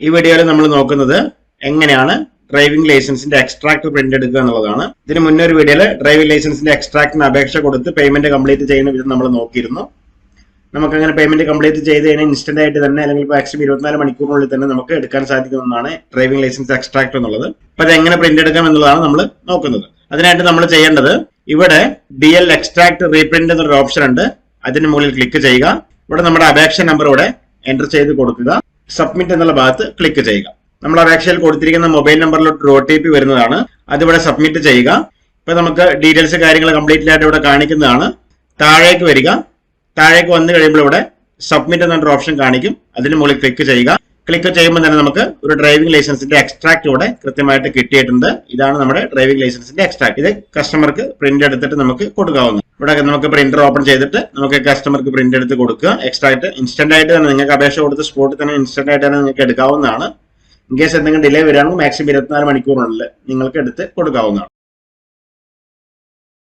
ഈ വീഡിയോയിൽ നമ്മൾ നോക്കുന്നത് എങ്ങനെയാണ് ഡ്രൈവിംഗ് ലൈസൻസിന്റെ എക്സ്ട്രാക്ട് പ്രിന്റ് എടുക്കുക എന്നുള്ളതാണ്. ഇതിന് മുന്നേ ഒരു വീഡിയോയിൽ ഡ്രൈവിംഗ് ലൈസൻസിന്റെ എക്സ്ട്രാക്ടിന് അപേക്ഷ കൊടുത്ത് പേയ്മെന്റ് കംപ്ലീറ്റ് ചെയ്യുന്ന വിധം നമ്മൾ നോക്കിയിരുന്നു. നമുക്ക് അങ്ങനെ പേയ്മെന്റ് കംപ്ലീറ്റ് ചെയ്ത് കഴിഞ്ഞാൽ ഇൻസ്റ്റന്റ് ആയിട്ട് തന്നെ അല്ലെങ്കിൽ മാക്സിമം ഇരുപത്തിനാല് മണിക്കൂറിനുള്ളിൽ തന്നെ നമുക്ക് എടുക്കാൻ സാധിക്കുന്നതാണ് ഡ്രൈവിംഗ് ലൈസൻസ് എക്സ്ട്രാക്ട് എന്നുള്ളത്. അപ്പൊ അത് എങ്ങനെ പ്രിന്റ് എടുക്കാം എന്നുള്ളതാണ് നമ്മൾ നോക്കുന്നത്. അതിനായിട്ട് നമ്മൾ ചെയ്യേണ്ടത് ഇവിടെ ഡി എൽ എക്സ്ട്രാക്ട് റീപ്രിന്റ് എന്നൊരു ഓപ്ഷൻ ഉണ്ട്. അതിന് മുകളിൽ ക്ലിക്ക് ചെയ്യുക. ഇവിടെ നമ്മുടെ അപേക്ഷ നമ്പർ ഇവിടെ എന്റർ ചെയ്ത് കൊടുക്കുക. സബ്മിറ്റ് എന്നുള്ള ഭാഗത്ത് ക്ലിക്ക് ചെയ്യുക. നമ്മൾ അപേക്ഷയിൽ കൊടുത്തിരിക്കുന്ന മൊബൈൽ നമ്പറിലോട്ട് ഒ ടി പി വരുന്നതാണ്. അതിവിടെ സബ്മിറ്റ് ചെയ്യുക. ഇപ്പൊ നമുക്ക് ഡീറ്റെയിൽസ് കാര്യങ്ങൾ കംപ്ലീറ്റ്ലി ആയിട്ട് ഇവിടെ കാണിക്കുന്നതാണ്. താഴേക്ക് വരിക. താഴേക്ക് വന്നു കഴിയുമ്പോൾ ഇവിടെ സബ്മിറ്റ് എന്നൊരു ഓപ്ഷൻ കാണിക്കും. അതിന് മുകളിൽ ക്ലിക്ക് ചെയ്യുക. ക്ലിക്ക് ചെയ്യുമ്പോൾ തന്നെ നമുക്ക് ഒരു ഡ്രൈവിംഗ് ലൈസൻസിന്റെ എക്സ്ട്രാക്ട് ഇവിടെ കൃത്യമായിട്ട് കിട്ടിയിട്ടുണ്ട്. ഇതാണ് നമ്മുടെ ഡ്രൈവിംഗ് ലൈസൻസിന്റെ എക്സ്ട്രാക്ട് ഇത് കസ്റ്റമർക്ക് പ്രിന്റ് എടുത്തിട്ട് നമുക്ക് കൊടുക്കാവുന്നത് ഇവിടെ നമുക്ക് പ്രിന്റർ ഓപ്പൺ ചെയ്തിട്ട് നമുക്ക് കസ്റ്റമർക്ക് പ്രിന്റ് എടുത്ത് കൊടുക്കുക. എക്സ്ട്രാക്ട് ഇൻസ്റ്റന്റ് ആയിട്ട് തന്നെ നിങ്ങൾക്ക് അപേക്ഷ കൊടുത്ത് സ്പോട്ടിൽ തന്നെ ഇൻസ്റ്റന്റ് ആയിട്ട് തന്നെ നിങ്ങൾക്ക് എടുക്കാവുന്നതാണ്. ഇൻ കേസ് എന്തെങ്കിലും ഡിലേ വരികയാണെങ്കിൽ മാക്സിമം ഇരുപത്തിനാല് മണിക്കൂറിനുള്ളിൽ നിങ്ങൾക്ക് എടുത്ത് കൊടുക്കാവുന്നതാണ്.